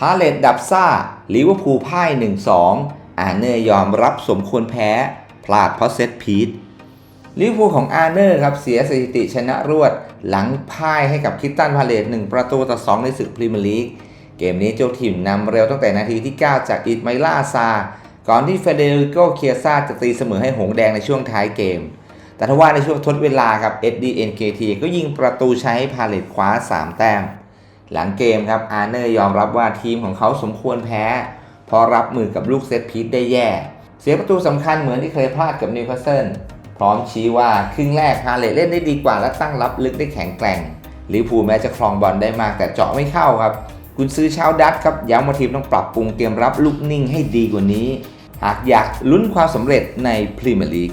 พาเลตดับซ่าลิเวอร์พูลพ่าย 1-2 อาร์เนอร์ยอมรับสมควรแพ้ พลาดเพราะเซตพีทลิเวอร์พูลของอาร์เนอร์ครับเสียสถิติชนะรวด หลังพ่ายให้กับคิตตันพาเลต1ประตูต่อ 2 ในศึกพรีเมียร์ลีก เกมนี้เจ้าถิ่นำเร็วตั้งแต่นาทีที่ 9 จากอิดไมล่าซา ก่อนที่เฟเดริโกเคียซาจะตีเสมอให้หงแดงในช่วงท้ายเกม แต่ทว่าในช่วงทดเวลาครับ SDNKT ก็ยิงประตูชัยให้พาเลตคว้า 3 แต้ม หลังเกมครับอาร์เนอร์ยอมรับว่าทีมของเขาสมควรแพ้ เพราะรับมือกับลูกเซตพีทได้แย่ เสียประตูสำคัญเหมือนที่เคยพลาดกับนิวคาสเซิลพร้อมชี้ว่าครึ่งแรกพาเลตเล่นได้ดีกว่าและตั้งรับลึกได้แข็งแกร่งลิเวอร์พูลแม้จะครองบอลได้มากแต่เจาะไม่เข้าครับคุณซื้อชาวดัตครับย้ำว่าทีมต้องปรับปรุงเกมรับลูกนิ่งให้ดีกว่านี้ หากอยากลุ้นความสำเร็จในพรีเมียร์ลีก